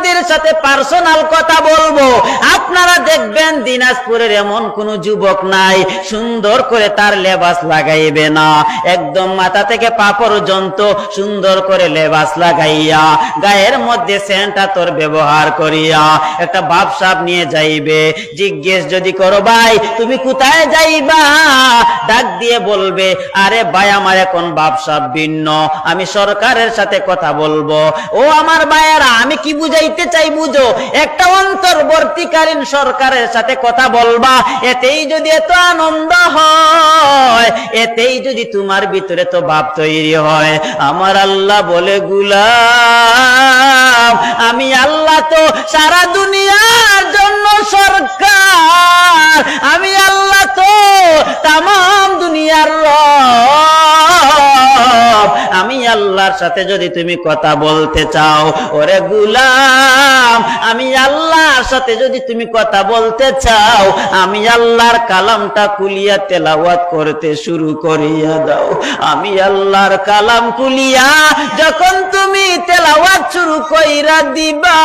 তোমাদের সাথে পার্সোনাল কথা বলব। আপনারা দেখবেন দিনাজপুরের এমন কোন যুবক নাই, সুন্দর করে তার লেবাস লাগাইবে না। একদম মাথা থেকে পা পর্যন্ত সুন্দর করে লেবাস লাগাইয়া, গায়ের মধ্যে সেন্টা তোর ব্যবহার করিয়া একটা বাপসাপ নিয়ে যাইবে। জিজ্ঞেস যদি করো, ভাই, তুমি কোথায় যাইবা? ডাক দিয়ে বলবে, আরে ভাই, আমার এখন বাপসাপ ভিন্ন, আমি সরকারের সাথে কথা বলব। ও আমার ভাইয়েরা, আমি কি বুঝাইতে চাই বুঝো, একটা অন্তর্বর্তীকালীন সরকারের সাথে কথা বলবা, এতেই যদি এত আনন্দ হয়, এতেই যদি তোমার ভিতরে তো ভাব তৈরি হয়। আমার আল্লাহ বলে, গুলাম, আমি আল্লাহ তো সারা দুনিয়ার জন্য সরকার। আল্লাহর সাথে যদি তুমি কথা বলতে চাও, ওরে গুলাম, আমি আল্লাহর সাথে যদি তুমি কথা বলতে চাও, আমি আল্লাহর কালামটা কুলিয়া তেলাওয়াত করতে শুরু করিয়া দাও। আমি আল্লাহর কালাম কুলিয়া যখন তুমি তেলাওয়াত শুরু কইরা দিবা,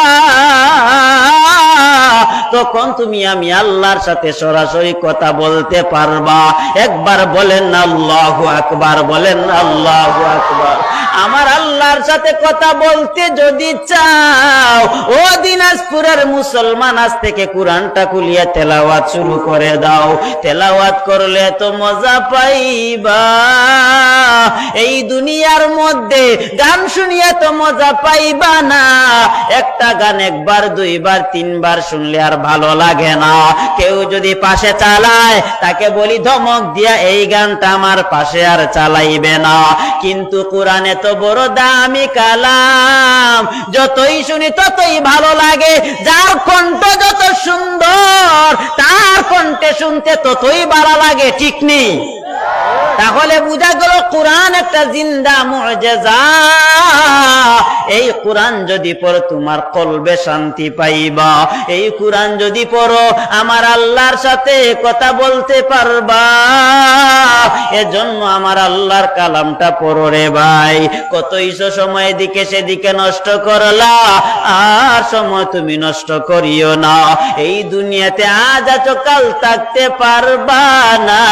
তখন তুমি আমি আল্লাহর সাথে সরাসরি কথা বলতে পারবা। একবার বলেন আল্লাহু আকবার, বলেন আল্লাহু আকবার। আমার সাথে কথা বলতে যদি চাও, ও দিনাজপুরের মুসলমান, আজ থেকে কোরআনটা খুলিয়া তেলাওয়াত শুরু করে দাও। তেলাওয়াত করলে তো মজা পাইবা। এই দুনিয়ার মধ্যে গান শুনিয়া তো মজা পাইবা না। একটা গান একবার, দুইবার, তিনবার শুনলে আর ভালো লাগে না। কেউ যদি পাশে চালায়, তাকে বলি ধমক দিয়া এই গানটা আমার পাশে আর চালাইবে না। কিন্তু কোরআনে তো বড় দামি কালাম। যতই শুনি ততই ভালো লাগে। যার কণ্ঠ যত সুন্দর, তার কণ্ঠে শুনতে ততই ভালো লাগে, ঠিক নেই? তাহলে বুঝা গেল কোরআন একটা জিন্দা মুজেজা। এই কোরআন যদি পড়ো, তোমার কলবে শান্তি পাইবা। এই কোরআন যদি পড়ো, আমার আল্লাহর সাথে কথা বলতে পারবা। এজন্য আমার আল্লাহর কালামটা পড়ো রে ভাই। কত ইসো সময় দিকে সেদিকে নষ্ট করলা, আর সময় তুমি নষ্ট করিও না। এই দুনিয়াতে আজ আছো কাল থাকতে পারবা না।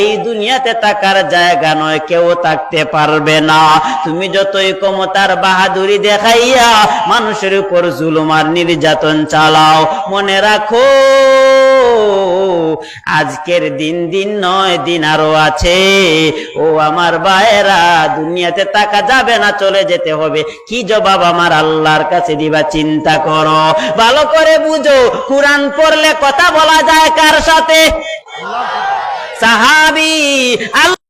এই দুনিয়াতে থাকার জায়গা নয়, কেউ থাকতে পারবে না। তুমি যতই ক্ষমতার বাহাদুরি দেখাইয়া মানুষের উপর জুলুমার নির্যাতন চালাও, মনে রাখো, আজকের দিন দিন নয়, দিন আরও আছে। ও আমার ভাইয়েরা, দুনিয়াতে টাকা যাবে না, চলে যেতে হবে। কি জবাব আমার আল্লাহর কাছে দিবা, চিন্তা করো। ভালো করে বুঝো, কোরআন পড়লে কথা বলা যায় কার সাথে? সাহাবি, আল্লাহ